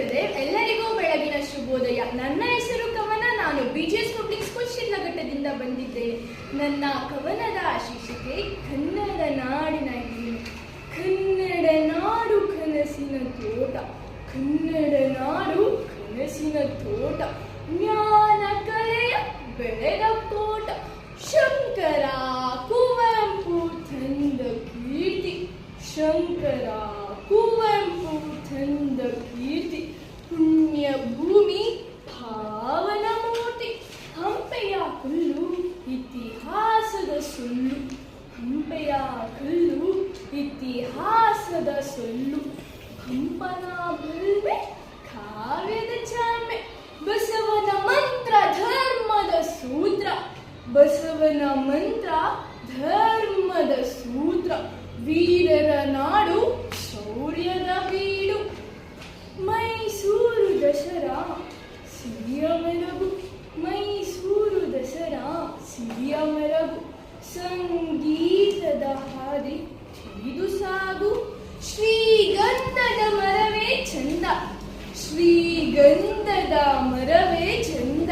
ಎಲ್ಲರಿಗೂ ಬೆಳಗಿನ ಶುಭೋದಯ. ನನ್ನ ಹೆಸರು ಕವನ. ನಾನು ಬಿಜಿಎಸ್ ಪಬ್ಲಿಕ್ ಸ್ಕೂಲ್ ಶಿಡ್ಲಘಟ್ಟದಿಂದ ಬಂದಿದ್ದೇನೆ ನನ್ನ ಕವನದ ಶಿಕ್ಷಕೆ ಕನ್ನಡ ನಾಡಿನ ಹೆಮ್ಮೆ ಕನ್ನಡ ನಾಡು ಕನಸಿನ ತೋಟ. ಕನ್ನಡ ನಾಡು ಕನಸಿನ ತೋಟ. ಜ್ಞಾನ ಕಲೆಯ ಬೆಳೆದ ಶಂಕರ ಕುವೆಂಪು ತಂದ ಕೀರ್ತಿ ಶಂಕರ ಕುವೆಂಪು ಚಂದ ಕೀರ್ತಿ ಪುಣ್ಯ ಭೂಮಿ ಪಾವನ ಮೂರ್ತಿ ಹಂಪೆಯ ಕುಲ್ಲು ಇತಿಹಾಸದ ಸುಳ್ಳು, ಹಂಪೆಯ ಕುಲ್ಲು ಇತಿಹಾಸದ ಸೊಲ್ಲು ಹಂಪನ ಬಲ್ಬೆ, ಕಾವ್ಯದ ಚಾಮೆ ಬಸವನ ಮಂತ್ರ ಧರ್ಮದ ಸೂತ್ರ, ಬಸವನ ಮಂತ್ರ ಧರ್ಮದ ವೀರರ ನಾಡು ಶೌರ್ಯದ ಬೀಡು. ಮೈಸೂರು ದಸರಾ, ಸಿರಿಯ ಮೆರಗು. ಮೈಸೂರು ದಸರಾ, ಸಿರಿಯ ಮೆರಗು. ಸಂಗೀತದ ಹಾದಿ ಇದು ಸಾಗು. ಶ್ರೀಗಂಧದ ಮರವೇ ಚಂದ. ಶ್ರೀಗಂಧದ ಮರವೇ ಚಂದ.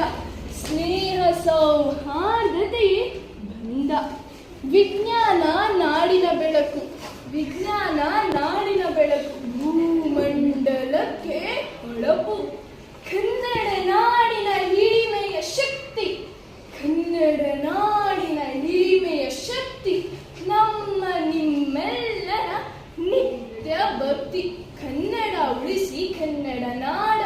ಸ್ನೇಹ ಸೌಹಾರ್ದತೆಯೇ ಬಂದ. ವಿಜ್ಞಾನ ನಾಡಿನ ಬೆಳಕು ನಮ್ಮ ನಿಮ್ಮೆಲ್ಲರ ನಿತ್ಯ ಭಕ್ತಿ ಕನ್ನಡ ಉಳಿಸಿ ಕನ್ನಡ ನಾಡ